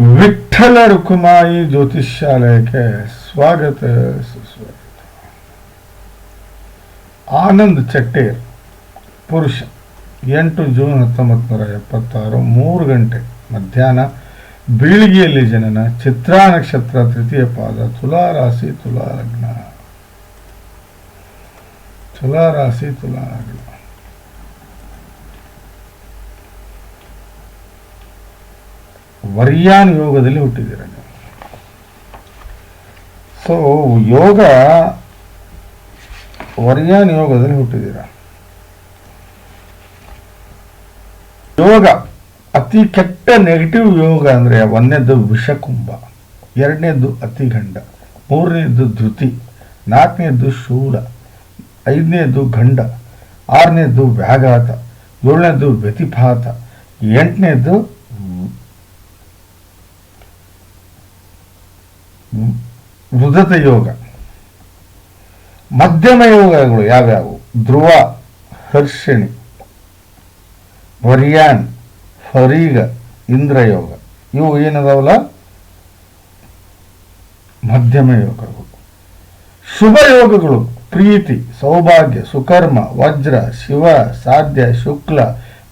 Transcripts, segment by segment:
ವಿಠ್ಠಲ ರುಕುಮಾಯಿ ಜ್ಯೋತಿಷ್ಯಾಲಯಕ್ಕೆ ಸ್ವಾಗತ ಸುಸ್ವಾಗತ ಆನಂದ್ ಚಟ್ಟೇರ್, ಪುರುಷ, ಎಂಟು ಜೂನ್ ಹತ್ತೊಂಬತ್ತು ನೂರ ಎಪ್ಪತ್ತಾರು, ಮೂರು ಗಂಟೆ ಮಧ್ಯಾಹ್ನ, ಬೀಳಿಗೆಯಲ್ಲಿ ಜನನ, ಚಿತ್ರಾ ನಕ್ಷತ್ರ ತೃತೀಯ ಪಾದ ತುಲಾ ರಾಶಿ ತುಲಾ ಲಗ್ನ ತುಲಾ ರಾಶಿ ತುಲಾ ಲಗ್ನ ವರ್ಯಾನ್ ಯೋಗದಲ್ಲಿ ಹುಟ್ಟಿದ್ದೀರ ನೀವು. ಸೊ ಯೋಗ ವರ್ಯಾನ್ ಯೋಗದಲ್ಲಿ ಹುಟ್ಟಿದ್ದೀರ. ಯೋಗ, ಅತಿ ಕೆಟ್ಟ ನೆಗೆಟಿವ್ ಯೋಗ ಅಂದರೆ ಒಂದನೇದ್ದು ವಿಷಕುಂಭ, ಎರಡನೇದ್ದು ಅತಿಗಂಡ ಮೂರನೇದ್ದು ಧೃತಿ, ನಾಲ್ಕನೇದ್ದು ಶೂಲ, ಐದನೇದ್ದು ಗಂಡ, ಆರನೇದ್ದು ವ್ಯಾಘಾತ, ಏಳನೇದ್ದು ವ್ಯತಿಪಾತ, ಎಂಟನೇದ್ದು ವೃಧತ ಯೋಗ. ಮಧ್ಯಮ ಯೋಗಗಳು ಯಾವ್ಯಾವು? ಧ್ರುವ, ಹರ್ಷಿಣಿ, ವರಿಯಾನ್, ಫರೀಗ, ಇಂದ್ರಯೋಗ. ಇವು ಏನದಾವಲ್ಲ? ಮಧ್ಯಮ ಯೋಗಗಳು. ಶುಭ ಯೋಗಗಳು ಪ್ರೀತಿ, ಸೌಭಾಗ್ಯ, ಸುಕರ್ಮ, ವಜ್ರ, ಶಿವ, ಸಾಧ್ಯ, ಶುಕ್ಲ,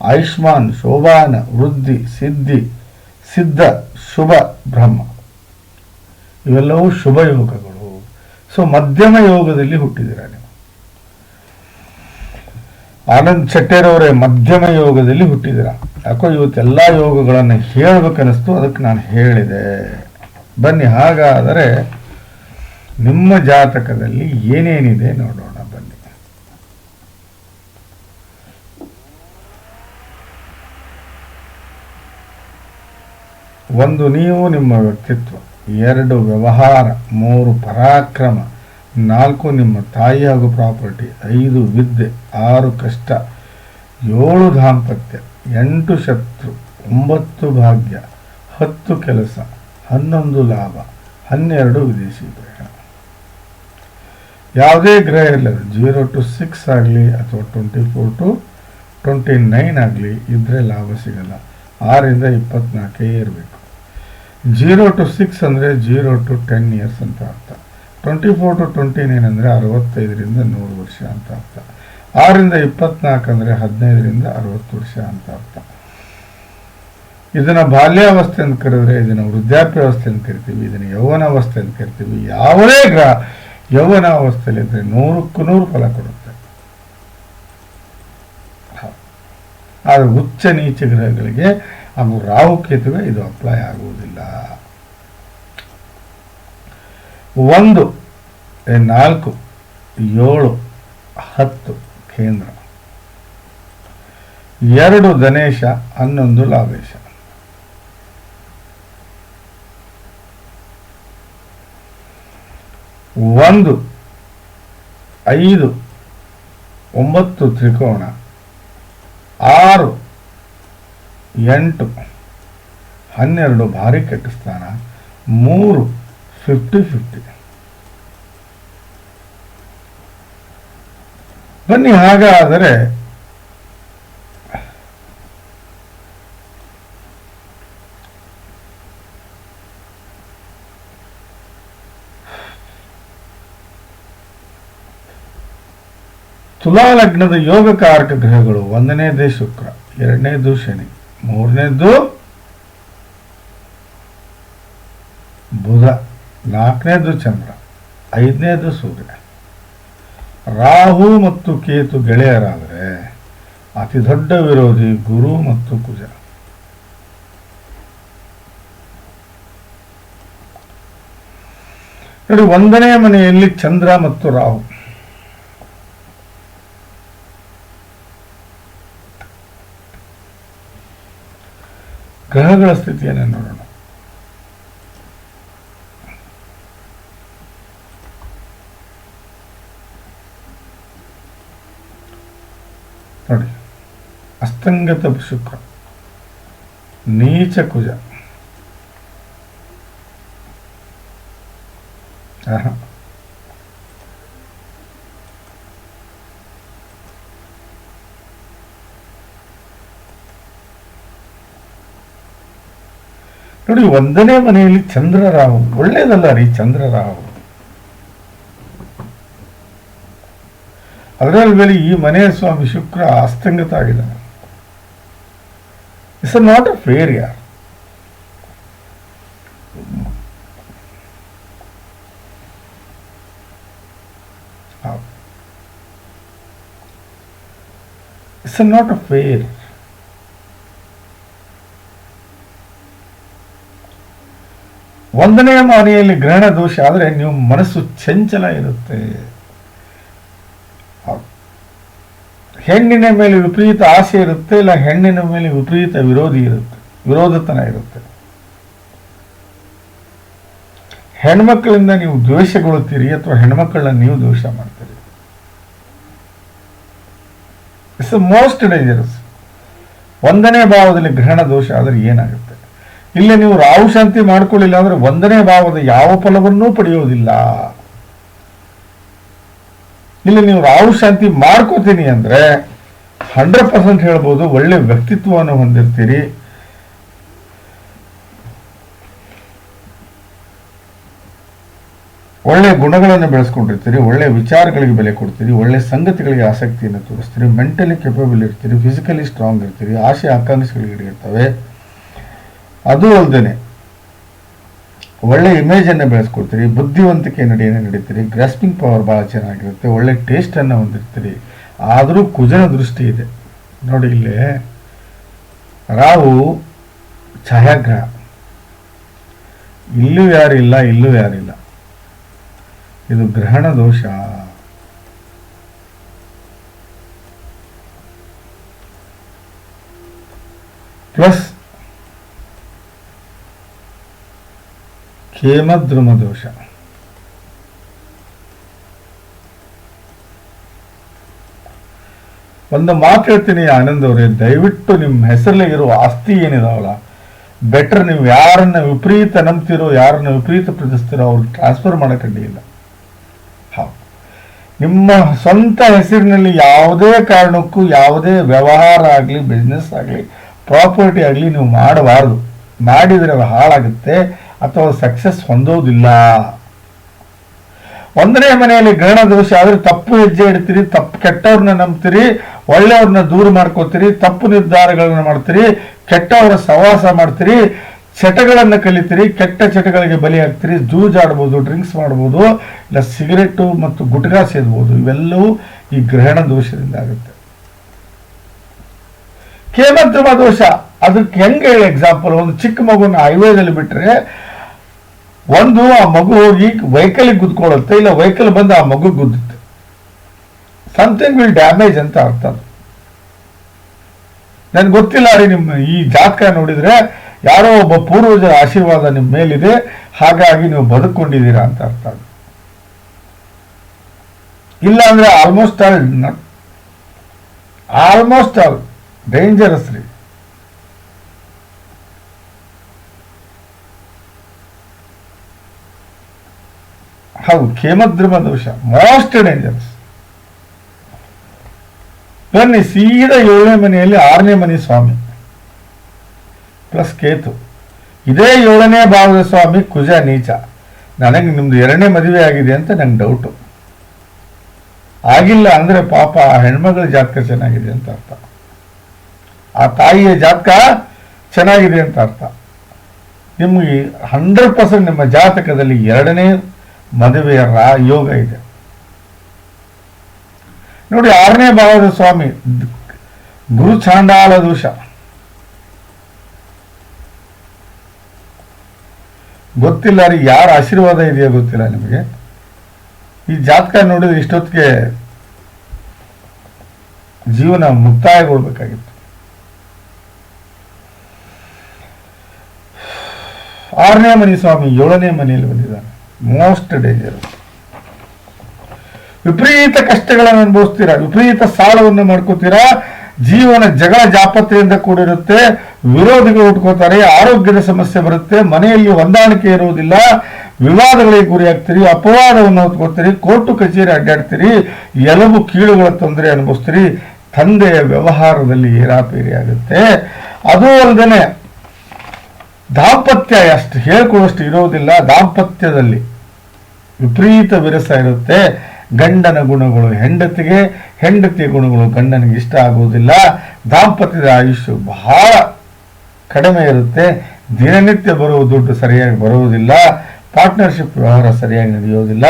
ಆಯುಷ್ಮಾನ್, ಶೋಭಾನ, ವೃದ್ಧಿ, ಸಿದ್ಧಿ, ಸಿದ್ಧ, ಶುಭ, ಬ್ರಹ್ಮ. ಇವೆಲ್ಲವೂ ಶುಭ ಯೋಗಗಳು ಸೊ ಮಧ್ಯಮ ಯೋಗದಲ್ಲಿ ಹುಟ್ಟಿದಿರ ನೀವು? ಆನಂದ್ ಶೆಟ್ಟರ್ ಅವರೇ ಮಧ್ಯಮ ಯೋಗದಲ್ಲಿ ಹುಟ್ಟಿದಿರ ಯಾಕೋ ಇವತ್ತೆಲ್ಲ ಯೋಗಗಳನ್ನು ಹೇಳಬೇಕನ್ನಿಸ್ತು, ಅದಕ್ಕೆ ನಾನು ಹೇಳಿದೆ. ಬನ್ನಿ, ಹಾಗಾದರೆ ನಿಮ್ಮ ಜಾತಕದಲ್ಲಿ ಏನೇನಿದೆ ನೋಡೋಣ, ಬನ್ನಿ. ಒಂದು, ನೀವು ನಿಮ್ಮ ವ್ಯಕ್ತಿತ್ವ. ಎರಡು ವ್ಯವಹಾರ, ಮೂರು ಪರಾಕ್ರಮ, ನಾಲ್ಕು ನಿಮ್ಮ ತಾಯಿ ಹಾಗೂ ಪ್ರಾಪರ್ಟಿ, ಐದು ವಿದ್ಯೆ, ಆರು ಕಷ್ಟ, ಏಳು ದಾಂಪತ್ಯ, ಎಂಟು ಶತ್ರು, ಒಂಬತ್ತು ಭಾಗ್ಯ, ಹತ್ತು ಕೆಲಸ, ಹನ್ನೊಂದು ಲಾಭ, ಹನ್ನೆರಡು ವಿದೇಶಿ ಗ್ರಹ ಯಾವುದೇ ಗ್ರಹ ಇರಲಿ ಜೀರೋ ಟು ಸಿಕ್ಸ್ ಆಗಲಿ ಅಥವಾ twenty four to twenty nine ಆಗಲಿ ಇದ್ರೆ ಲಾಭ ಸಿಗಲ್ಲ. ಆರಿಂದ ಇಪ್ಪತ್ನಾಲ್ಕೇ ಇರಬೇಕು. ಜೀರೋ ಟು ಸಿಕ್ಸ್ ಅಂದರೆ ಜೀರೋ ಟು ಟೆನ್ ಇಯರ್ಸ್ ಅಂತ ಅರ್ಥ. Twenty four to twenty nine ಅಂದರೆ ಅರವತ್ತೈದರಿಂದ ನೂರು ವರ್ಷ ಅಂತ ಅರ್ಥ. ಆರರಿಂದ ಇಪ್ಪತ್ನಾಲ್ಕು ಅಂದರೆ ಹದಿನೈದರಿಂದ ಅರವತ್ತು ವರ್ಷ ಅಂತ ಅರ್ಥ. ಇದನ್ನು ಬಾಲ್ಯಾವಸ್ಥೆ ಅಂತ ಕರೆದ್ರೆ ಇದನ್ನು ವೃದ್ಧಾಪ್ಯಾವಸ್ಥೆ ಅಂತ ಕರಿತೀವಿ, ಇದನ್ನು ಯೌವನಾವಸ್ಥೆ ಅಂತ ಕರಿತೀವಿ. ಯಾವುದೇ ಗ್ರಹ ಯೌವನಾವಸ್ಥೆಯಲ್ಲಿ ಇದ್ರೆ ನೂರಕ್ಕೂ ನೂರು ಫಲ ಕೊಡುತ್ತೆ. ಆದರೆ ಉಚ್ಚ ನೀಚ ಗ್ರಹಗಳಿಗೆ ಹಾಗೂ ರಾಹುಕೇತುವೆ ಇದು ಅಪ್ಲೈ ಆಗುವುದಿಲ್ಲ. ಒಂದು ನಾಲ್ಕು, ಏಳು, ಹತ್ತು ಕೇಂದ್ರ. ಎರಡು ಗಣೇಶ, ಹನ್ನೊಂದು ಲಾಭೇಶ. ಒಂದು, ಐದು, ಒಂಬತ್ತು ತ್ರಿಕೋಣ ಆರು ಎಂಟು, ಹನ್ನೆರಡು ಭಾರಿ ಕೆಟ್ಟ ಸ್ಥಾನ, ಮೂರು ಫಿಫ್ಟಿ ಫಿಫ್ಟಿ ಬನ್ನಿ, ಹಾಗಾದರೆ ತುಲಾ ಲಗ್ನದ ಯೋಗಕಾರಕ ಗ್ರಹಗಳು ಒಂದನೇದೇ ಶುಕ್ರ ಎರಡನೇದು ಶನಿ ಮೂರನೇದು, ಬುಧ. ನಾಲ್ಕನೇದು ಚಂದ್ರ. ಐದನೇದು ಸೂರ್ಯ. ರಾಹು ಮತ್ತು ಕೇತು ಗೆಳೆಯರಾದರೆ ಅತಿ ದೊಡ್ಡ ವಿರೋಧಿ ಗುರು ಮತ್ತು ಕುಜ. ನೋಡಿ ಒಂದನೇ ಮನೆಯಲ್ಲಿ ಚಂದ್ರ ಮತ್ತು ರಾಹು. ಗ್ರಹಗಳ ಸ್ಥಿತಿಯನ್ನು ನೋಡೋಣ. ನೋಡಿ ಅಸ್ತಂಗತ ಶುಕ್ರ ನೀಚ ಕುಜ. ನೋಡಿ, ಒಂದನೇ ಮನೆಯಲ್ಲಿ ಚಂದ್ರರಾಹು ಒಳ್ಳೇದಲ್ಲ ರೀ ಚಂದ್ರರಾಹು. ಅದರಲ್ಲಿ ಮೇಲೆ ಈ ಮನೆಯ ಸ್ವಾಮಿ ಶುಕ್ರ ಆಸ್ತಂಗತ ಆಗಿದ್ದಾನೆ. ಇಟ್ಸ್ ನಾಟ್ ಅ ಫೇರ್ ಯಾರ್ ಇಟ್ಸ್ ನಾಟ್ ಅ ಫೇರ್ ಒಂದನೇ ಮನೆಯಲ್ಲಿ ಗ್ರಹಣ ದೋಷ ಆದರೆ ನೀವು ಮನಸ್ಸು ಚಂಚಲ ಇರುತ್ತೆ. ಹೆಣ್ಣಿನ ಮೇಲೆ ವಿಪರೀತ ಆಸೆ ಇರುತ್ತೆ, ಇಲ್ಲ ಹೆಣ್ಣಿನ ಮೇಲೆ ವಿಪರೀತ ವಿರೋಧಿ ಇರುತ್ತೆ, ವಿರೋಧತನ ಇರುತ್ತೆ. ಹೆಣ್ಮಕ್ಕಳಿಂದ ನೀವು ದ್ವೇಷಗೊಳ್ಳುತ್ತೀರಿ ಅಥವಾ ಹೆಣ್ಮಕ್ಕಳನ್ನ ನೀವು ದ್ವೇಷ ಮಾಡ್ತೀರಿ? ಇಟ್ಸ್ ಮೋಸ್ಟ್ ಡೇಂಜರಸ್ ಒಂದನೇ ಭಾವದಲ್ಲಿ ಗ್ರಹಣ ದೋಷ ಆದರೆ ಏನಾಗುತ್ತೆ? ಇಲ್ಲಿ, ನೀವು ರಾಹು ಶಾಂತಿ ಮಾಡ್ಕೊಳ್ಳಿಲ್ಲ ಅಂದ್ರೆ ಒಂದನೇ ಭಾವದ ಯಾವ ಫಲವನ್ನೂ ಪಡೆಯೋದಿಲ್ಲ. ಇಲ್ಲಿ, ನೀವು ರಾಹು ಶಾಂತಿ ಮಾಡ್ಕೋತೀನಿ ಅಂದ್ರೆ ಹಂಡ್ರೆಡ್ ಪರ್ಸೆಂಟ್ ಹೇಳ್ಬೋದು, ಒಳ್ಳೆ ವ್ಯಕ್ತಿತ್ವವನ್ನು ಹೊಂದಿರ್ತೀರಿ. ಒಳ್ಳೆ ಗುಣಗಳನ್ನು ಬೆಳೆಸ್ಕೊಂಡಿರ್ತೀರಿ, ಒಳ್ಳೆ ವಿಚಾರಗಳಿಗೆ ಬೆಲೆ ಕೊಡ್ತೀರಿ, ಒಳ್ಳೆ ಸಂಗತಿಗಳಿಗೆ ಆಸಕ್ತಿಯನ್ನು ತೋರಿಸ್ತೀರಿ, ಮೆಂಟಲಿ ಕೆಪಬಲ್ ಇರ್ತೀರಿ ಫಿಸಿಕಲಿ ಸ್ಟ್ರಾಂಗ್ ಇರ್ತೀರಿ, ಆಸೆ, ಆಕಾಂಕ್ಷೆಗಳಿಗೆ ಇರ್ತವೆ. ಅದು ಅಲ್ಲದೆ ಒಳ್ಳೆ ಇಮೇಜನ್ನು ಬೆಳೆಸ್ಕೊಡ್ತೀರಿ, ಬುದ್ಧಿವಂತಿಕೆ ನಡೆಯನ್ನು ನಡೀತೀರಿ ಗ್ರಾಸ್ಪಿಂಗ್ ಪವರ್ ಭಾಳ ಚೆನ್ನಾಗಿರುತ್ತೆ, ಒಳ್ಳೆ ಟೇಸ್ಟನ್ನು ಹೊಂದಿರ್ತೀರಿ. ಆದರೂ ಕುಜನ ದೃಷ್ಟಿ ಇದೆ. ನೋಡಿ ಇಲ್ಲಿ, ರಾಹು ಛಾಯಾಗ್ರಹ. ಇಲ್ಲೂ ಯಾರಿಲ್ಲ ಇಲ್ಲೂ ಯಾರಿಲ್ಲ. ಇದು ಗ್ರಹಣ ದೋಷ. ಪ್ಲಸ್ ಖೇಮದ್ರುಮ ದೋಷ. ಒಂದು ಮಾತು ಹೇಳ್ತೀನಿ ಆನಂದ್ ಅವರೇ, ದಯವಿಟ್ಟು ನಿಮ್ಮ ಹೆಸರಲ್ಲೇ ಇರುವ ಆಸ್ತಿ ಏನಿದಾವಲ್ಲ ಬೆಟರ್ ನೀವು ಯಾರನ್ನ ವಿಪರೀತ ನಂಬ್ತಿರೋ, ಯಾರನ್ನ ವಿಪರೀತ ಪ್ರೀತಿಸ್ತಿರೋ ಅವ್ರಿಗೆ ಟ್ರಾನ್ಸ್ಫರ್ ಮಾಡಕ್ಕೆ ಹೌದು. ನಿಮ್ಮ ಸ್ವಂತ ಹೆಸರಿನಲ್ಲಿ ಯಾವುದೇ ಕಾರಣಕ್ಕೂ, ಯಾವುದೇ ವ್ಯವಹಾರ ಆಗಲಿ ಬಿಸ್ನೆಸ್ ಆಗಲಿ ಪ್ರಾಪರ್ಟಿ ಆಗಲಿ ನೀವು ಮಾಡಬಾರ್ದು. ಮಾಡಿದರೆ ಅದು ಹಾಳಾಗುತ್ತೆ. ಅಥವಾ ಸಕ್ಸಸ್ ಹೊಂದೋದಿಲ್ಲ. ಒಂದನೇ ಮನೆಯಲ್ಲಿ ಗ್ರಹಣ ದೋಷ ಆದ್ರೆ ತಪ್ಪು ಹೆಜ್ಜೆ ಇಡ್ತೀರಿ, ತಪ್ಪು ಕೆಟ್ಟವ್ರನ್ನ ನಂಬ್ತೀರಿ, ಒಳ್ಳೆಯವ್ರನ್ನ ದೂರ ಮಾಡ್ಕೋತೀರಿ, ತಪ್ಪು ನಿರ್ಧಾರಗಳನ್ನ ಮಾಡ್ತೀರಿ, ಕೆಟ್ಟವರ ಸವಾಸ ಮಾಡ್ತೀರಿ, ಚಟಗಳನ್ನ ಕಲಿತೀರಿ, ಕೆಟ್ಟ ಚಟಗಳಿಗೆ ಬಲಿ ಆಗ್ತೀರಿ ಜೂಜಾಡ್ಬೋದು ಡ್ರಿಂಕ್ಸ್ ಮಾಡ್ಬೋದು, ಇಲ್ಲ ಸಿಗರೆಟ್ಟು ಮತ್ತು ಗುಟ್ಕಾ ಸೇದ್ಬೋದು, ಇವೆಲ್ಲವೂ ಈ ಗ್ರಹಣ ದೋಷದಿಂದ ಆಗುತ್ತೆ. ಕೇಮದ್ರಮ ದೋಷ, ಅದಕ್ಕೆ ಹೆಂಗೆ ಹೇಳಿ ಎಕ್ಸಾಂಪಲ್ ಒಂದು ಚಿಕ್ಕ ಮಗುನ ಹೈವೇದಲ್ಲಿ ಬಿಟ್ರೆ ಒಂದು, ಆ ಮಗು ಹೋಗಿ ವೆಹಿಕಲ್ ಗುದ್ಕೊಳ್ಳುತ್ತೆ ಇಲ್ಲ ವೆಹಿಕಲ್ ಬಂದು ಆ ಮಗು ಗುದ್ದುತ್ತೆ. ಸಮಥಿಂಗ್ ವಿಲ್ ಡ್ಯಾಮೇಜ್ ಅಂತ ಅರ್ಥ ನನ್ಗೆ ಗೊತ್ತಿಲ್ಲ ರೀ ನಿಮ್ಮ ಈ ಜಾತಕ ನೋಡಿದ್ರೆ, ಯಾರೋ ಒಬ್ಬ ಪೂರ್ವಜರ ಆಶೀರ್ವಾದ ನಿಮ್ಮ ಮೇಲಿದೆ, ಹಾಗಾಗಿ ನೀವು ಬದುಕೊಂಡಿದ್ದೀರಾ ಅಂತ ಅರ್ಥ ಅದು. ಇಲ್ಲ ಅಂದ್ರೆ almost all almost all dangerous ರೀ. ಹೌದು ಖೇಮದ್ರಮ ದೋಷ ಮೋಸ್ಟ್ ಡೇಂಜರಸ್ ಬನ್ನಿ, ಸೀದಾ ಏಳನೇ ಮನೆಯಲ್ಲಿ ಆರನೇ ಮನೆ ಸ್ವಾಮಿ. ಪ್ಲಸ್ ಕೇತು. ಇದೇ ಏಳನೇ ಭಾವದ ಸ್ವಾಮಿ ಕುಜ ನೀಚ. ನನಗೆ ನಿಮ್ದು ಎರಡನೇ ಮದುವೆ ಆಗಿದೆ ಅಂತ ನಂಗೆ ಡೌಟು ಆಗಿಲ್ಲ ಅಂದ್ರೆ ಪಾಪ ಆ ಹೆಣ್ಮಗಳ ಜಾತಕ ಚೆನ್ನಾಗಿದೆ ಅಂತ ಅರ್ಥ. ಆ ತಾಯಿಯ ಜಾತಕ ಚೆನ್ನಾಗಿದೆ ಅಂತ ಅರ್ಥ. ನಿಮಗೆ ಹಂಡ್ರೆಡ್ ಪರ್ಸೆಂಟ್ ನಿಮ್ಮ ಜಾತಕದಲ್ಲಿ ಎರಡನೇ ಮದುವೆಯ ರಾ, ಯೋಗ ಇದೆ. ನೋಡಿ ಆರನೇ ಭಾವದ ಸ್ವಾಮಿ, ಗುರು ಚಾಂಡಾಲ ದೋಷ. ಗೊತ್ತಿಲ್ಲ ರೀ ಯಾರ ಆಶೀರ್ವಾದ ಇದೆಯೋ ಗೊತ್ತಿಲ್ಲ ನಿಮಗೆ. ಈ ಜಾತಕ ನೋಡಿದ್ರೆ ಇಷ್ಟೊತ್ತಿಗೆ ಜೀವನ ಮುಕ್ತಾಯಗೊಳ್ಬೇಕಾಗಿತ್ತು. ಆರನೇ ಮನೆ ಸ್ವಾಮಿ, ಏಳನೇ ಮನೆಯಲ್ಲಿ ಬಂದಿದ್ದಾನೆ. ಮೋಸ್ಟ್ ಡೇಂಜರಸ್ ವಿಪರೀತ ಕಷ್ಟಗಳನ್ನು ಅನುಭವಿಸ್ತೀರಾ? ವಿಪರೀತ ಸಾಲವನ್ನು ಮಾಡ್ಕೋತೀರಾ? ಜೀವನ ಜಗಳ ಜಾಪತ್ರೆಯಿಂದ ಕೂಡಿರುತ್ತೆ. ವಿರೋಧಿಗಳು ಉಟ್ಕೋತಾರೆ. ಆರೋಗ್ಯದ ಸಮಸ್ಯೆ ಬರುತ್ತೆ. ಮನೆಯಲ್ಲಿ ಹೊಂದಾಣಿಕೆ ಇರುವುದಿಲ್ಲ. ವಿವಾದಗಳಿಗೆ ಗುರಿಯಾಗ್ತೀರಿ. ಅಪವಾದವನ್ನು ಹೊತ್ಕೋತೀರಿ ಕೋರ್ಟು ಕಚೇರಿ ಅಡ್ಡಾಡ್ತೀರಿ. ಎಲುಬು ಕೀಳುಗಳ ತೊಂದರೆ ಅನುಭವಿಸ್ತೀರಿ. ತಂದೆಯ ವ್ಯವಹಾರದಲ್ಲಿ ಏರಾಪೇರಿ ಆಗುತ್ತೆ ಅದೂ ಅಲ್ಲದೆ ದಾಂಪತ್ಯ ಅಷ್ಟು ಹೇಳ್ಕೊಳ್ಳೋಷ್ಟು ಇರೋದಿಲ್ಲ. ದಾಂಪತ್ಯದಲ್ಲಿ ವಿಪರೀತ ವಿರಸ ಇರುತ್ತೆ. ಗಂಡನ ಗುಣಗಳು ಹೆಂಡತಿಗೆ, ಹೆಂಡತಿಯ ಗುಣಗಳು ಗಂಡನಿಗೆ ಇಷ್ಟ ಆಗುವುದಿಲ್ಲ ದಾಂಪತ್ಯದ ಆಯುಷ್ಯ ಬಹಳ ಕಡಿಮೆ ಇರುತ್ತೆ. ದಿನನಿತ್ಯ ಬರುವ ದುಡ್ಡು ಸರಿಯಾಗಿ ಬರುವುದಿಲ್ಲ ಪಾರ್ಟ್ನರ್ಶಿಪ್ ವ್ಯವಹಾರ ಸರಿಯಾಗಿ ನಡೆಯೋದಿಲ್ಲ.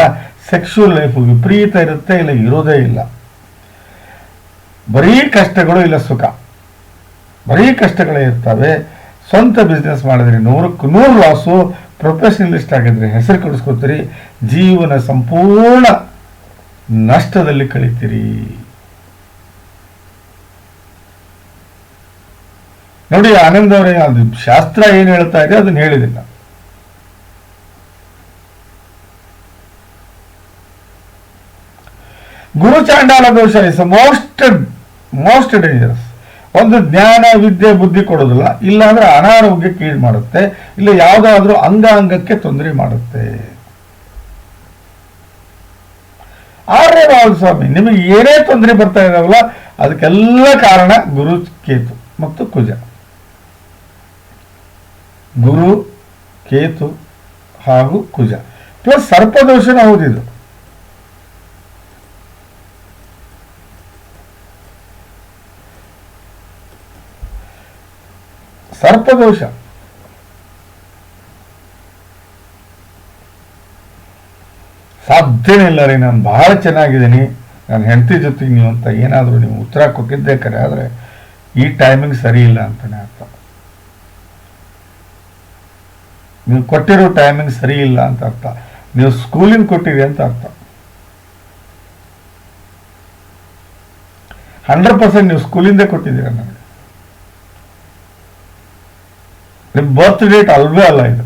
ಸೆಕ್ಷುವಲ್ ಲೈಫ್ ವಿಪರೀತ ಇರುತ್ತೆ. ಇಲ್ಲ, ಇರೋದೇ ಇಲ್ಲ. ಬರೀ ಕಷ್ಟಗಳು, ಇಲ್ಲ ಸುಖ. ಬರೀ ಕಷ್ಟಗಳೇ ಇರ್ತವೆ. ಸ್ವಂತ ಬಿಸ್ನೆಸ್ ಮಾಡಿದ್ರೆ ನೂರಕ್ಕೂ ನೂರು ಲಾಸು ಪ್ರೊಫೆಷನಲಿಸ್ಟ್ ಆಗಿದ್ರೆ ಹೆಸರು ಕೆಡಿಸ್ಕೊತೀರಿ ಜೀವನ ಸಂಪೂರ್ಣ ನಷ್ಟದಲ್ಲಿ ಕಳೀತೀರಿ. ನೋಡಿ, ಆನಂದ್ ಅವರೇ, ಅದು ಶಾಸ್ತ್ರ ಏನು ಹೇಳ್ತಾ ಇದೆ ಅದನ್ನ ಹೇಳಿದಿಲ್ಲ. ಗುರುಚಾಂಡಾಲ ದೋಷ ಇಸ್ ಮೋಸ್ಟ್ ಮೋಸ್ಟ್ ಡೇಂಜರಸ್ ಒಂದು ಜ್ಞಾನ, ವಿದ್ಯೆ, ಬುದ್ಧಿ ಕೊಡೋದಿಲ್ಲ. ಇಲ್ಲಾಂದ್ರೆ ಅನಾರೋಗ್ಯಕ್ಕೆ ಅನಾರೋಗ್ಯ ಕೀಳು ಮಾಡುತ್ತೆ. ಇಲ್ಲ ಯಾವುದಾದ್ರೂ ಅಂಗಾಂಗಕ್ಕೆ ತೊಂದರೆ ಮಾಡುತ್ತೆ. ಆರ್ಯ ಸ್ವಾಮಿ ನಿಮಗೆ ಏನೇ ತೊಂದರೆ ಬರ್ತಾ ಇದಾವಲ್ಲ ಅದಕ್ಕೆಲ್ಲ ಕಾರಣ ಗುರು ಕೇತು ಮತ್ತು ಕುಜ. ಗುರು, ಕೇತು ಹಾಗೂ ಕುಜ. ಪ್ಲಸ್ ಸರ್ಪದೋಷನ ಹೌದಿದು ಸರ್ಪದೋಷ. ಸಾಧ್ಯನೇ ಇಲ್ಲ ರೀ, ನಾನು ಬಹಳ ಚೆನ್ನಾಗಿದ್ದೀನಿ. ನನ್ನ ಹೆಂಡತಿ ಜೊತೆಗೆ ನೀವು ಅಂತ ಏನಾದರೂ ನೀವು ಉತ್ತರ ಕೊಟ್ಟಿದ್ದೆ ಕರೆ, ಆದರೆ ಈ ಟೈಮಿಂಗ್ ಸರಿ ಇಲ್ಲ ಅಂತಾನೆ ಅರ್ಥ. ನೀವು ಕೊಟ್ಟಿರೋ ಟೈಮಿಂಗ್ ಸರಿ ಇಲ್ಲ ಅಂತ ಅರ್ಥ. ನೀವು ಸ್ಕೂಲಿಂದ ಕೊಟ್ಟಿರಿ ಅಂತ ಅರ್ಥ. ಹಂಡ್ರೆಡ್ ಪರ್ಸೆಂಟ್ ನೀವು ಸ್ಕೂಲಿಂದ ಕೊಟ್ಟಿದ್ದೀರಾ ನನಗೆ? ನಿಮ್ಮ ಬರ್ತ್ ಡೇಟ್ ಅಲ್ವೇ ಅಲ್ಲ ಇದು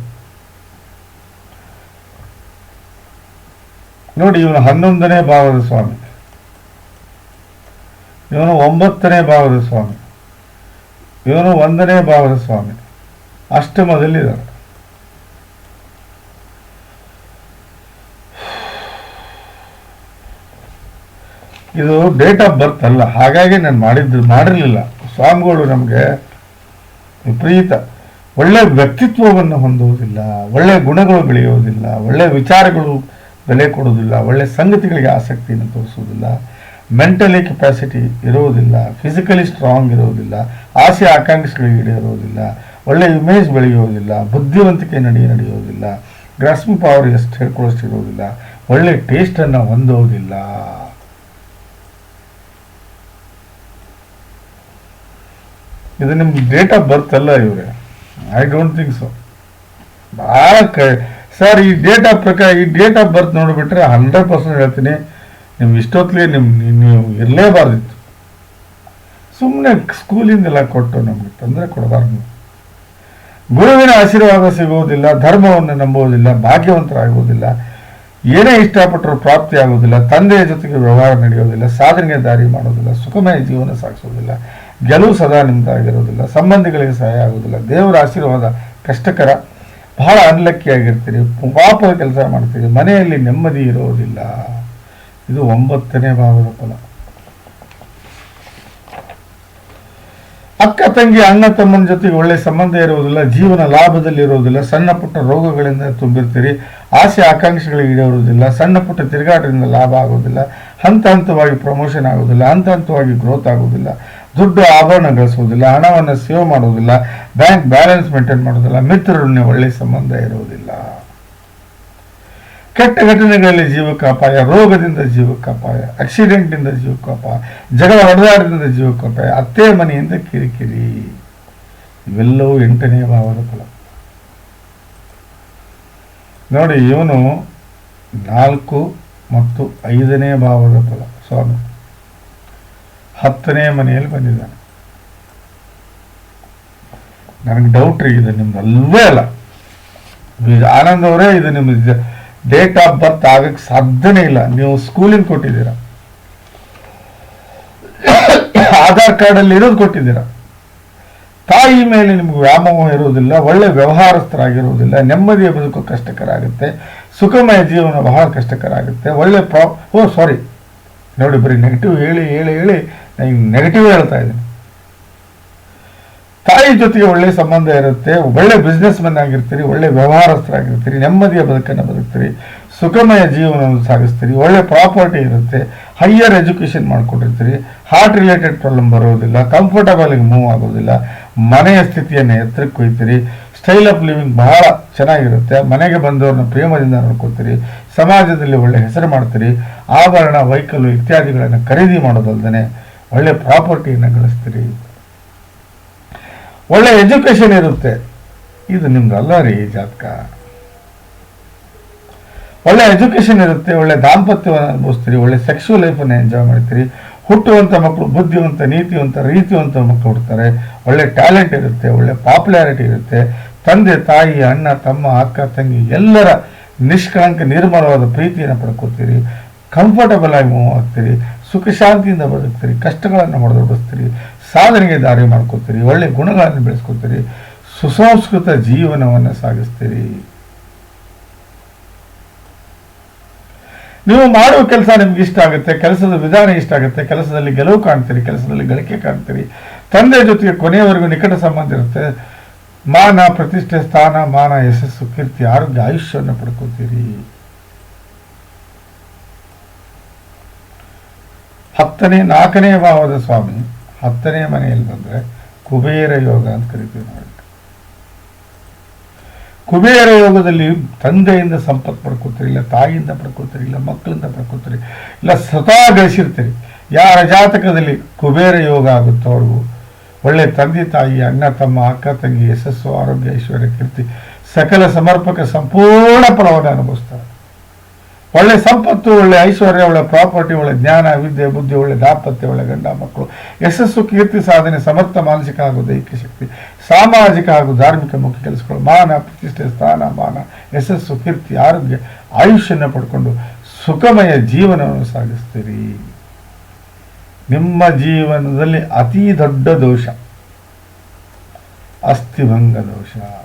ನೋಡಿ, ಇವನು ಹನ್ನೊಂದನೇ ಭಾವದ ಸ್ವಾಮಿ. ಇವನು ಒಂಬತ್ತನೇ ಭಾವದ ಸ್ವಾಮಿ. ಇವನು ಒಂದನೇ ಭಾವದ ಸ್ವಾಮಿ. ಅಷ್ಟಮದಲ್ಲಿದ್ದಾರೆ ಇದು ಡೇಟ್ ಆಫ್ ಬರ್ತ್ ಅಲ್ಲ. ಹಾಗಾಗಿ ನಾನು ಮಾಡಿದ್ದು, ಮಾಡಿರಲಿಲ್ಲ. ಸ್ವಾಮಿಗಳು ನಮಗೆ ವಿಪರೀತ. ಒಳ್ಳೆ ವ್ಯಕ್ತಿತ್ವವನ್ನು ಹೊಂದುವುದಿಲ್ಲ, ಒಳ್ಳೆ ಗುಣಗಳು ಬೆಳೆಯುವುದಿಲ್ಲ, ಒಳ್ಳೆ ವಿಚಾರಗಳು ಬೆಲೆ ಕೊಡುವುದಿಲ್ಲ, ಒಳ್ಳೆ ಸಂಗತಿಗಳಿಗೆ ಆಸಕ್ತಿಯನ್ನು ತೋರಿಸುವುದಿಲ್ಲ ಮೆಂಟಲಿ ಕೆಪಾಸಿಟಿ ಇರುವುದಿಲ್ಲ ಫಿಸಿಕಲಿ ಸ್ಟ್ರಾಂಗ್ ಇರುವುದಿಲ್ಲ, ಆಸೆ ಆಕಾಂಕ್ಷೆಗಳಿಗೆ ಈಡೇರುವುದಿಲ್ಲ, ಒಳ್ಳೆ ಇಮೇಜ್ ಬೆಳೆಯುವುದಿಲ್ಲ, ಬುದ್ಧಿವಂತಿಕೆ ನಡಿ ನಡೆಯುವುದಿಲ್ಲ ಗ್ರಸ್ಮ್ ಪವರ್ ಎಷ್ಟು ಹೇಳ್ಕೊಳ್ಳೋಷ್ಟಿರುವುದಿಲ್ಲ ಒಳ್ಳೆ ಟೇಸ್ಟನ್ನು ಹೊಂದುವುದಿಲ್ಲ. ಇದು ನಿಮ್ಮ ಡೇಟ್ ಆಫ್ ಬರ್ತ್ ಅಲ್ಲ ಇವರೇ. ಐ ಡೋಂಟ್ ಥಿಂಕ್ ಸೊ ಭಾಳ ಕ, ಸರ್, ಈ ಡೇಟ್ ಆಫ್ ಪ್ರಕಾರ, ಈ ಡೇಟ್ ಆಫ್ ಬರ್ತ್ ನೋಡಿಬಿಟ್ರೆ ಹಂಡ್ರೆಡ್ ಪರ್ಸೆಂಟ್ ಹೇಳ್ತೀನಿ. ನಿಮ್ಗೆ ಇಷ್ಟೊತ್ತಲೇ ನಿಮ್, ನೀವು ಇರಲೇಬಾರ್ದಿತ್ತು. ಸುಮ್ಮನೆ ಸ್ಕೂಲಿಂದೆಲ್ಲ ಕೊಟ್ಟು ನಮಗೆ ತೊಂದರೆ ಕೊಡಬಾರ್ದು. ಗುರುವಿನ ಆಶೀರ್ವಾದ ಸಿಗುವುದಿಲ್ಲ, ಧರ್ಮವನ್ನು ನಂಬುವುದಿಲ್ಲ, ಭಾಗ್ಯವಂತರಾಗುವುದಿಲ್ಲ, ಏನೇ ಇಷ್ಟಪಟ್ಟರೂ ಪ್ರಾಪ್ತಿ ಆಗುವುದಿಲ್ಲ ತಂದೆಯ ಜೊತೆಗೆ ವ್ಯವಹಾರ ನಡೆಯುವುದಿಲ್ಲ ಸಾಧನೆಗೆ ದಾರಿ ಮಾಡುವುದಿಲ್ಲ, ಸುಖಮಯ ಜೀವನ ಸಾಗಿಸುವುದಿಲ್ಲ. ಗೆಲುವು ಸದಾ ನಿಮ್ದಾಗಿರೋದಿಲ್ಲ ಸಂಬಂಧಿಗಳಿಗೆ ಸಹಾಯ ಆಗೋದಿಲ್ಲ ದೇವರ ಆಶೀರ್ವಾದ ಕಷ್ಟಕರ, ಬಹಳ ಅನ್ಲಕ್ಕಿ ಆಗಿರ್ತೀರಿ ಪಾಪದ ಕೆಲಸ ಮಾಡ್ತೀರಿ, ಮನೆಯಲ್ಲಿ ನೆಮ್ಮದಿ ಇರೋದಿಲ್ಲ. ಇದು ಒಂಬತ್ತನೇ ಭಾವದ ಫಲ. ಅಕ್ಕ, ತಂಗಿ, ಅಣ್ಣ, ತಮ್ಮನ ಜೊತೆಗೆ ಒಳ್ಳೆ ಸಂಬಂಧ ಇರುವುದಿಲ್ಲ, ಜೀವನ ಲಾಭದಲ್ಲಿ ಇರುವುದಿಲ್ಲ ಸಣ್ಣ ಪುಟ್ಟ ರೋಗಗಳಿಂದ ತುಂಬಿರ್ತೀರಿ, ಆಸೆ ಆಕಾಂಕ್ಷೆಗಳಿಗೆ ಈಡೇರುವುದಿಲ್ಲ, ಸಣ್ಣ ಪುಟ್ಟ ತಿರುಗಾಟದಿಂದ ಲಾಭ ಆಗುವುದಿಲ್ಲ, ಹಂತ ಹಂತವಾಗಿ ಪ್ರಮೋಷನ್ ಆಗುವುದಿಲ್ಲ, ಹಂತ ಹಂತವಾಗಿ ಗ್ರೋತ್ ಆಗುವುದಿಲ್ಲ. ದುಡ್ಡು ಆಭರಣ ಗಳಿಸುವುದಿಲ್ಲ, ಹಣವನ್ನು ಸೇವ್ ಮಾಡುವುದಿಲ್ಲ ಬ್ಯಾಂಕ್ ಬ್ಯಾಲೆನ್ಸ್ ಮೇಂಟೈನ್ ಮಾಡುವುದಿಲ್ಲ, ಮಿತ್ರರನ್ನೇ ಒಳ್ಳೆ ಸಂಬಂಧ ಇರುವುದಿಲ್ಲ. ಕೆಟ್ಟ ಘಟನೆಗಳಲ್ಲಿ ಜೀವಕ್ಕೆ ಅಪಾಯ ರೋಗದಿಂದ ಜೀವಕ್ಕೆ ಅಪಾಯ ಆಕ್ಸಿಡೆಂಟ್ನಿಂದ ಜೀವಕ್ಕೆ ಅಪಾಯ ಜಗಳ ಹೊಡೆದಾಟದಿಂದ ಜೀವಕ್ಕೆ ಅಪಾಯ ಅತ್ತೆ ಮನೆಯಿಂದ ಕಿರಿಕಿರಿ. ಇವೆಲ್ಲವೂ ಎಂಟನೇ ಭಾವದ ಫಲ ನೋಡಿ, ಇವನು ನಾಲ್ಕು ಮತ್ತು ಐದನೇ ಭಾವದ ಫಲ ಸ್ವಾಮಿ ಹತ್ತನೇ ಮನೆಯಲ್ಲಿ ಬಂದಿದ್ದಾನೆ. ನನಗೆ ಡೌಟ್ ರೀ, ಇದು ನಿಮ್ದು ಅಲ್ಲ ಆನಂದ್ ಅವರೇ ಇದು ನಿಮ್ಮ ಡೇಟ್ ಆಫ್ ಬರ್ತ್ ಆಗಕ್ಕೆ ಸಾಧ್ಯನೇ ಇಲ್ಲ. ನೀವು ಸ್ಕೂಲಿಂದ ಕೊಟ್ಟಿದ್ದೀರಾ? ಆಧಾರ್ ಕಾರ್ಡಲ್ಲಿ ಇರೋದು ಕೊಟ್ಟಿದ್ದೀರಾ? ತಾಯಿ ಮೇಲೆ ನಿಮ್ಗೆ ವ್ಯಾಮೋಹ ಇರುವುದಿಲ್ಲ, ಒಳ್ಳೆ ವ್ಯವಹಾರಸ್ಥರಾಗಿರುವುದಿಲ್ಲ, ನೆಮ್ಮದಿಯ ಬದುಕು ಕಷ್ಟಕರ ಆಗುತ್ತೆ ಸುಖಮಯ ಜೀವನ ಬಹಳ ಕಷ್ಟಕರ ಆಗುತ್ತೆ ಒಳ್ಳೆ ಪ್ರಾ ಓ ಸಾರಿ ನೋಡಿ, ಬರೀ ನೆಗೆಟಿವ್ ಹೇಳಿ ಹೇಳಿ ಹೇಳಿ ನೆಗೆಟಿವ್ ಹೇಳ್ತಾ ಇದ್ದೀನಿ. ತಾಯಿ ಜೊತೆಗೆ ಒಳ್ಳೆ ಸಂಬಂಧ ಇರುತ್ತೆ, ಒಳ್ಳೆ ಬಿಸ್ನೆಸ್ ಮನ್ ಆಗಿರ್ತೀರಿ, ಒಳ್ಳೆ ವ್ಯವಹಾರಸ್ಥರಾಗಿರ್ತೀರಿ, ನೆಮ್ಮದಿಯ ಬದುಕನ್ನು ಬದುಕ್ತೀರಿ, ಸುಖಮಯ ಜೀವನವನ್ನು ಸಾಗಿಸ್ತೀರಿ, ಒಳ್ಳೆ ಪ್ರಾಪರ್ಟಿ ಇರುತ್ತೆ ಹೈಯರ್ ಎಜುಕೇಷನ್ ಮಾಡ್ಕೊಂಡಿರ್ತೀರಿ ಹಾರ್ಟ್ ರಿಲೇಟೆಡ್ ಪ್ರಾಬ್ಲಮ್ ಬರೋದಿಲ್ಲ ಕಂಫರ್ಟಬಲ್ ಮೂವ್ ಆಗೋದಿಲ್ಲ, ಮನೆಯ ಸ್ಥಿತಿಯನ್ನು ಎತ್ತರಕ್ಕೆ ಒಯ್ತೀರಿ ಸ್ಟೈಲ್ ಆಫ್ ಲಿವಿಂಗ್ ಬಹಳ ಚೆನ್ನಾಗಿರುತ್ತೆ, ಮನೆಗೆ ಬಂದವ್ರನ್ನ ಪ್ರೇಮದಿಂದ ನೋಡ್ಕೊತೀರಿ, ಸಮಾಜದಲ್ಲಿ ಒಳ್ಳೆ ಹೆಸರು ಮಾಡ್ತೀರಿ, ಆಭರಣ ವೈಕಲು ಇತ್ಯಾದಿಗಳನ್ನು ಖರೀದಿ ಮಾಡೋದಲ್ದೇ ಒಳ್ಳೆ ಪ್ರಾಪರ್ಟಿಯನ್ನು ಗಳಿಸ್ತೀರಿ. ಒಳ್ಳೆ ಎಜುಕೇಶನ್ ಇರುತ್ತೆ. ಇದು ನಿಮ್ದಲ್ಲ ರೀ ಜಾತಕ. ಒಳ್ಳೆ ಎಜುಕೇಶನ್ ಇರುತ್ತೆ, ಒಳ್ಳೆ ದಾಂಪತ್ಯವನ್ನು ಅನುಭವಿಸ್ತೀರಿ, ಒಳ್ಳೆ ಸೆಕ್ಸುವಲ್ ಲೈಫನ್ನು ಎಂಜಾಯ್ ಮಾಡ್ತೀರಿ. ಹುಟ್ಟುವಂಥ ಮಕ್ಕಳು ಬುದ್ಧಿವಂತ, ನೀತಿವಂತ, ರೀತಿವಂತ ಮಕ್ಕಳು ಹುಡ್ತಾರೆ. ಒಳ್ಳೆ ಟ್ಯಾಲೆಂಟ್ ಇರುತ್ತೆ, ಒಳ್ಳೆ ಪಾಪ್ಯುಲಾರಿಟಿ ಇರುತ್ತೆ. ತಂದೆ, ತಾಯಿ, ಅಣ್ಣ, ತಮ್ಮ, ಅಕ್ಕ, ತಂಗಿ ಎಲ್ಲರ ನಿಷ್ಕಳಂಕ ನಿರ್ಮಲವಾದ ಪ್ರೀತಿಯನ್ನು ಪಡ್ಕೋತೀರಿ. ಕಂಫರ್ಟಬಲ್ ಆಗಿ ಮೂವ್ ಆಗ್ತೀರಿ. ಸುಖ ಶಾಂತಿಯಿಂದ ಬದುಕ್ತೀರಿ, ಕಷ್ಟಗಳನ್ನು ಹೊಡೆದೊಡಿಸ್ತೀರಿ ಸಾಧನೆಗೆ ದಾರಿ ಮಾಡ್ಕೋತೀರಿ, ಒಳ್ಳೆ ಗುಣಗಳನ್ನು ಬೆಳೆಸ್ಕೋತೀರಿ, ಸುಸಂಸ್ಕೃತ ಜೀವನವನ್ನು ಸಾಗಿಸ್ತೀರಿ. ನೀವು ಮಾಡುವ ಕೆಲಸ ನಿಮ್ಗೆ ಇಷ್ಟ ಆಗುತ್ತೆ, ಕೆಲಸದ ವಿಧಾನ ಇಷ್ಟ ಆಗುತ್ತೆ, ಕೆಲಸದಲ್ಲಿ ಗೆಲುವು ಕಾಣ್ತೀರಿ, ಕೆಲಸದಲ್ಲಿ ಗಳಿಕೆ ಕಾಣ್ತೀರಿ. ತಂದೆ ಜೊತೆಗೆ ಕೊನೆಯವರೆಗೂ ನಿಕಟ ಸಂಬಂಧ ಇರುತ್ತೆ. ಮಾನ, ಪ್ರತಿಷ್ಠೆ, ಸ್ಥಾನ, ಮಾನ, ಯಶಸ್ಸು, ಕೀರ್ತಿ, ಆರೋಗ್ಯ, ಆಯುಷ್ಯವನ್ನು ಪಡ್ಕೋತೀರಿ. ಹತ್ತನೇ, ನಾಲ್ಕನೇ ಭಾವದ ಸ್ವಾಮಿ, ಹತ್ತನೇ ಮನೆಯಲ್ಲಿ ಬಂದರೆ ಕುಬೇರ ಯೋಗ ಅಂತ ಕರಿತೀವಿ ನೋಡಿ ಕುಬೇರ ಯೋಗದಲ್ಲಿ ತಂದೆಯಿಂದ ಸಂಪತ್ತು ಪಡ್ಕೋತೀರಿ, ಇಲ್ಲ ತಾಯಿಯಿಂದ ಪಡ್ಕೋತೀರಿ, ಇಲ್ಲ ಮಕ್ಕಳಿಂದ ಪಡ್ಕೋತೀರಿ, ಇಲ್ಲ ಸ್ವತಃ ಗಳಿಸಿರ್ತೀರಿ. ಯಾರ ಜಾತಕದಲ್ಲಿ ಕುಬೇರ ಯೋಗ ಆಗುತ್ತೋ ಅವ್ರಿಗೂ, ಒಳ್ಳೆ ತಂದೆ, ತಾಯಿ, ಅಣ್ಣ, ತಮ್ಮ, ಅಕ್ಕ, ತಂಗಿ, ಯಶಸ್ಸು, ಆರೋಗ್ಯ, ಐಶ್ವರ್ಯ, ಕೀರ್ತಿ, ಸಕಲ ಸಮರ್ಪಕ, ಸಂಪೂರ್ಣ ಫಲವನ್ನು ಅನುಭವಿಸ್ತಾರೆ. ಒಳ್ಳೆ ಸಂಪತ್ತು, ಒಳ್ಳೆ ಐಶ್ವರ್ಯ, ಒಳ್ಳೆ ಪ್ರಾಪರ್ಟಿ, ಒಳ್ಳೆ ಜ್ಞಾನ, ವಿದ್ಯೆ, ಬುದ್ಧಿ, ಒಳ್ಳೆ ದಾಂಪತ್ಯ, ಒಳ್ಳೆ ಗಂಡ ಮಕ್ಕಳು. ಯಶಸ್ಸು, ಕೀರ್ತಿ, ಸಾಧನೆ, ಸಮರ್ಥ, ಮಾನಸಿಕ ಹಾಗೂ ದೈಹಿಕ ಶಕ್ತಿ. ಸಾಮಾಜಿಕ ಹಾಗೂ ಧಾರ್ಮಿಕ ಮುಖ್ಯ ಕೆಲಸಗಳು. ಮಾನ, ಪ್ರತಿಷ್ಠೆ, ಸ್ಥಾನ, ಮಾನ, ಯಶಸ್ಸು, ಕೀರ್ತಿ, ಆರೋಗ್ಯ ಆಯುಷ್ಯನ ಪಡ್ಕೊಂಡು ಸುಖಮಯ ಜೀವನವನ್ನು ಸಾಗಿಸ್ತೀರಿ. ನಿಮ್ಮ ಜೀವನದಲ್ಲಿ ಅತಿ ದೊಡ್ಡ ದೋಷ ಅಸ್ಥಿಭಂಗ ದೋಷ.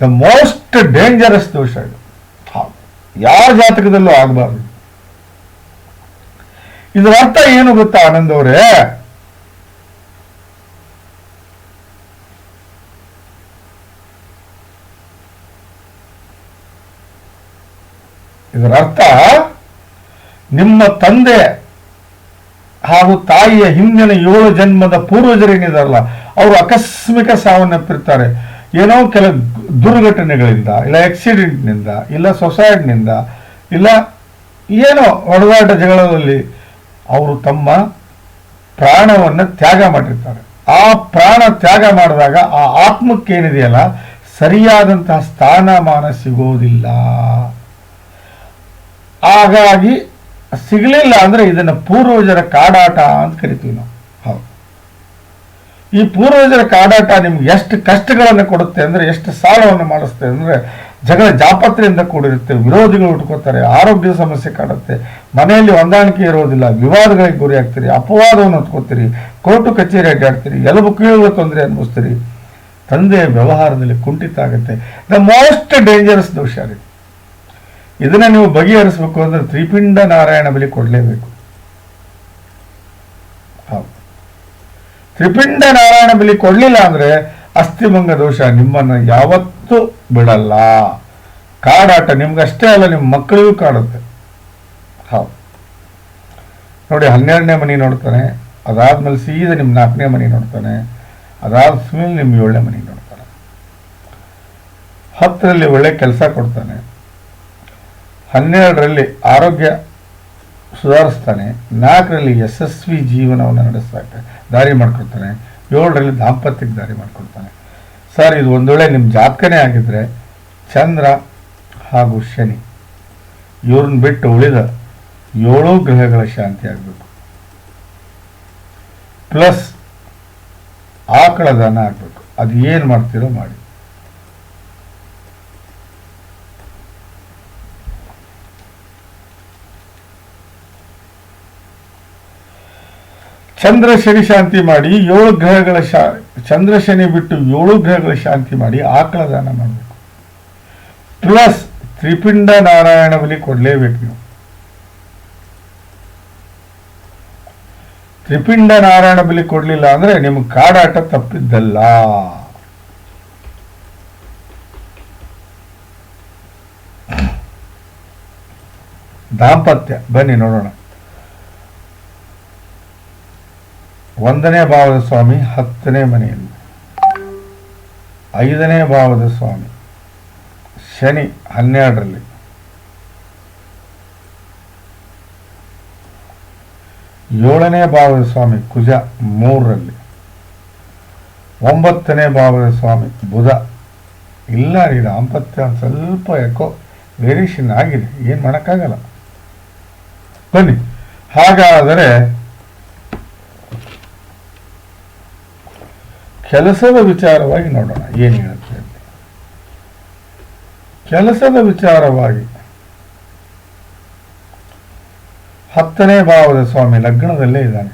ದ ಮೋಸ್ಟ್ ಡೇಂಜರಸ್ ದೋಷ ಇದು. ಯಾರ ಜಾತಕದಲ್ಲೂ ಆಗಬಾರ್ದು. ಇದರ ಅರ್ಥ ಏನು ಗೊತ್ತಾ ಆನಂದ್ ಅವರೇ? ಇದರ ಅರ್ಥ, ನಿಮ್ಮ ತಂದೆ ಹಾಗೂ ತಾಯಿಯ ಹಿಂದಿನ ಏಳು ಜನ್ಮದ ಪೂರ್ವಜರೇನಿದಾರಲ್ಲ ಅವರು ಆಕಸ್ಮಿಕ ಸಾವನ್ನಪ್ಪಿರ್ತಾರೆ. ಏನೋ ಕೆಲ ದುರ್ಘಟನೆಗಳಿಂದ, ಇಲ್ಲ ಆಕ್ಸಿಡೆಂಟ್ನಿಂದ ಇಲ್ಲ ಸೊಸೈಡ್ನಿಂದ ಇಲ್ಲ ಏನೋ ಹೊಡೆದಾಟ ಜಗಳದಲ್ಲಿ ಅವರು ತಮ್ಮ ಪ್ರಾಣವನ್ನು ತ್ಯಾಗ ಮಾಡಿರ್ತಾರೆ. ಆ ಪ್ರಾಣ ತ್ಯಾಗ ಮಾಡಿದಾಗ ಆ ಆತ್ಮಕ್ಕೇನಿದೆಯಲ್ಲ ಸರಿಯಾದಂತಹ ಸ್ಥಾನಮಾನ ಸಿಗೋದಿಲ್ಲ. ಹಾಗಾಗಿ ಸಿಗಲಿಲ್ಲ ಅಂದ್ರೆ ಇದನ್ನ ಪೂರ್ವಜರ ಕಾಡಾಟ ಅಂತ ಕರಿತೀವಿ ನಾವು. ಈ ಪೂರ್ವಜರ ಕಾಡಾಟ ನಿಮ್ಗೆ ಎಷ್ಟು ಕಷ್ಟಗಳನ್ನು ಕೊಡುತ್ತೆ ಅಂದ್ರೆ, ಎಷ್ಟು ಸಾಲವನ್ನು ಮಾಡಿಸುತ್ತೆ ಅಂದ್ರೆ, ಜಗಳ ಜಾಪತ್ರೆಯಿಂದ ಕೂಡಿರುತ್ತೆ, ವಿರೋಧಿಗಳು ಉಟ್ಕೋತಾರೆ ಆರೋಗ್ಯ ಸಮಸ್ಯೆ ಕಾಡುತ್ತೆ, ಮನೆಯಲ್ಲಿ ಹೊಂದಾಣಿಕೆ ಇರೋದಿಲ್ಲ, ವಿವಾದಗಳಿಗೆ ಗುರಿ ಆಗ್ತೀರಿ ಅಪವಾದವನ್ನು ಹೊತ್ಕೋತೀರಿ, ಕೋರ್ಟು ಕಚೇರಿ ಅಡ್ಡಾಡ್ತೀರಿ, ಎಲ್ಲವೂ ಕೀಳುವ ತೊಂದರೆ ಅನುಭವಿಸ್ತೀರಿ. ತಂದೆಯ ವ್ಯವಹಾರದಲ್ಲಿ ಕುಂಠಿತ ಆಗುತ್ತೆ. ದ ಮೋಸ್ಟ್ ಡೇಂಜರಸ್ ದೋಷ ರೀ ಇದನ್ನ ನೀವು ಬಗೆಹರಿಸಬೇಕು ಅಂದ್ರೆ ತ್ರಿಪಿಂಡ ನಾರಾಯಣ ಬಲಿ ಕೊಡಲೇಬೇಕು. ಹೌದು. ತ್ರಿಪಿಂಡ ನಾರಾಯಣ ಬಲಿ ಕೊಡ್ಲಿಲ್ಲ ಅಂದ್ರೆ ಅಸ್ಥಿಭಂಗ ದೋಷ ನಿಮ್ಮನ್ನ ಯಾವತ್ತೂ ಬಿಡಲ್ಲ. ಕಾಡಾಟ ನಿಮ್ಗಷ್ಟೇ ಅಲ್ಲ ನಿಮ್ಮ ಮಕ್ಕಳಿಗೂ ಕಾಡುತ್ತೆ. ಹೌದು. ನೋಡಿ, ಹನ್ನೆರಡನೇ ಮನೆ ನೋಡ್ತಾನೆ, ಅದಾದ್ಮೇಲೆ ಸೀದಾ ನಿಮ್ಮ ನಾಲ್ಕನೇ ಮನೆ ನೋಡ್ತಾನೆ ಅದಾದ್ಮೇಲೆ ನಿಮ್ಮ ಏಳನೇ ಮನೆ ನೋಡ್ತಾನೆ. ಹತ್ತರಲ್ಲಿ ಒಳ್ಳೆ ಕೆಲಸ ಕೊಡ್ತಾನೆ, ಹನ್ನೆರಡರಲ್ಲಿ ಆರೋಗ್ಯ ಸುಧಾರಿಸ್ತಾನೆ, ನಾಲ್ಕರಲ್ಲಿ ಯಶಸ್ವಿ ಜೀವನವನ್ನು ನಡೆಸ್ತಾನೆ ದಾರಿ ಮಾಡ್ಕೊಳ್ತಾನೆ. ಏಳರಲ್ಲಿ ದಾಂಪತ್ಯಕ್ಕೆ ದಾರಿ ಮಾಡ್ಕೊಡ್ತಾನೆ ಸರ್, ಇದು ಒಂದು ವೇಳೆ ನಿಮ್ಮ ಜಾತಕನೇ ಆಗಿದ್ರೆ ಚಂದ್ರ ಹಾಗೂ ಶನಿ ಇವ್ರನ್ನ ಬಿಟ್ಟು ಉಳಿದ ಏಳು ಗ್ರಹಗಳ ಶಾಂತಿ ಆಗಬೇಕು. ಪ್ಲಸ್ ಆಕಳ ದಾನ ಆಗಬೇಕು. ಅದು ಏನು ಮಾಡ್ತೀರೋ ಮಾಡಿ. ಚಂದ್ರ ಶನಿ ಶಾಂತಿ ಮಾಡಿ ಏಳು ಗ್ರಹಗಳ ಶಾ ಚಂದ್ರ ಶನಿ ಬಿಟ್ಟು ಏಳು ಗ್ರಹಗಳ ಶಾಂತಿ ಮಾಡಿ ಆಕಳ ದಾನ ಮಾಡಬೇಕು. ಪ್ಲಸ್ ತ್ರಿಪಿಂಡ ನಾರಾಯಣ ಬಲಿ ಕೊಡಲೇಬೇಕು ನೀವು. ತ್ರಿಪಿಂಡ ನಾರಾಯಣ ಬಲಿ ಕೊಡಲಿಲ್ಲ ಅಂದ್ರೆ ನಿಮ್ಗೆ ಕಾಡಾಟ ತಪ್ಪಿದ್ದಲ್ಲ. ದಾಂಪತ್ಯ. ಬನ್ನಿ ನೋಡೋಣ. ಒಂದನೇ ಭಾವದ ಸ್ವಾಮಿ, ಹತ್ತನೇ ಮನೆಯಲ್ಲಿ. ಐದನೇ ಭಾವದ ಸ್ವಾಮಿ, ಶನಿ ಹನ್ನೆರಡರಲ್ಲಿ. ಏಳನೇ ಭಾವದ ಸ್ವಾಮಿ, ಕುಜ ಮೂರರಲ್ಲಿ. ಒಂಬತ್ತನೇ ಭಾವದ ಸ್ವಾಮಿ, ಬುಧ. ಇಲ್ಲ ರೀ ದಾಂಪತ್ಯ ಸ್ವಲ್ಪ ಯಾಕೋ ವೇರಿಯೇಷನ್ ಆಗಿದೆ, ಏನು ಮಾಡೋಕ್ಕಾಗಲ್ಲ. ಬನ್ನಿ, ಹಾಗಾದರೆ ಕೆಲಸದ ವಿಚಾರವಾಗಿ ನೋಡೋಣ, ಏನು ಹೇಳುತ್ತೆ ಕೆಲಸದ ವಿಚಾರವಾಗಿ ಹತ್ತನೇ ಭಾವದ ಸ್ವಾಮಿ ಲಗ್ನದಲ್ಲೇ ಇದ್ದಾನೆ.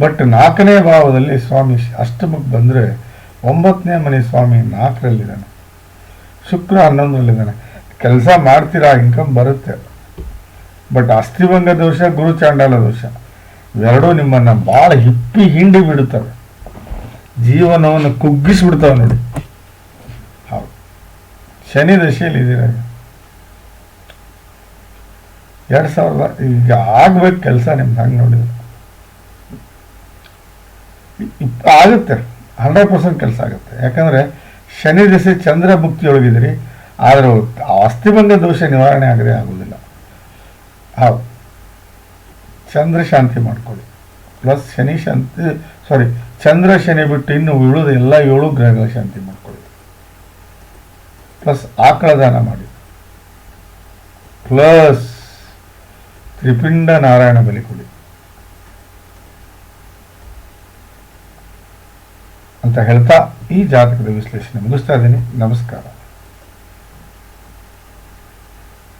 ಬಟ್ ನಾಲ್ಕನೇ ಭಾವದಲ್ಲಿ ಸ್ವಾಮಿ ಅಷ್ಟಮಕ್ಕೆ ಬಂದರೆ ಒಂಬತ್ತನೇ ಮನೆ ಸ್ವಾಮಿ ನಾಲ್ಕರಲ್ಲಿದ್ದಾನೆ. ಶುಕ್ರ ಹನ್ನೊಂದರಲ್ಲಿದ್ದಾನೆ. ಕೆಲಸ ಮಾಡ್ತೀರಾ ಇನ್ಕಮ್ ಬರುತ್ತೆ. ಬಟ್ ಅಸ್ಥಿಭಂಗ ದೋಷ ಗುರು ಚಾಂಡಾಲ ದೋಷ. ಇವೆರಡೂ ನಿಮ್ಮನ್ನು ಭಾಳ ಹಿಪ್ಪಿ ಹಿಂಡಿ ಬಿಡುತ್ತವೆ ಜೀವನವನ್ನು ಕುಗ್ಗಿಸ್ಬಿಡ್ತವೆ ನೋಡಿ. ಹೌದು. ಶನಿ ದಶೆಯಲ್ಲಿ ಇದ್ದೀರ ಎರಡು ಸಾವಿರದ ಈಗ ಆಗ್ಬೇಕು ಕೆಲಸ ನಿಮ್ದು ಹಂಗೆ ನೋಡಿದ್ರೆ. ಆಗುತ್ತೆ. ಹಂಡ್ರೆಡ್ ಪರ್ಸೆಂಟ್ ಕೆಲಸ ಆಗುತ್ತೆ. ಯಾಕಂದರೆ ಶನಿ ದಶೆ ಚಂದ್ರ ಮುಕ್ತಿಯೊಳಗಿದ್ರಿ ಆದರೆ ಬಂದ ದೋಷ ನಿವಾರಣೆ ಆಗದೆ ಆಗೋದಿಲ್ಲ ಹೌದು. ಚಂದ್ರ ಶಾಂತಿ ಮಾಡ್ಕೊಳ್ಳಿ. ಪ್ಲಸ್ ಶನಿ ಶಾಂತಿ ಸಾರಿ ಚಂದ್ರ ಶನಿ ಬಿಟ್ಟು ಇನ್ನು ಉಳಿದ ಎಲ್ಲ ಏಳು ಗ್ರಹಗಳ ಶಾಂತಿ ಮಾಡ್ಕೊಳ್ಳಿ. ಪ್ಲಸ್ ಆಕಳ ದಾನ ಮಾಡಿ. ಪ್ಲಸ್ ತ್ರಿಪಿಂಡ ನಾರಾಯಣ ಬಲಿ ಕೊಡಿ. ಅಂತ ಹೇಳ್ತಾ ಈ ಜಾತಕದ ವಿಶ್ಲೇಷಣೆ ಮುಗಿಸ್ತಾ ಇದ್ದೀನಿ. ನಮಸ್ಕಾರ.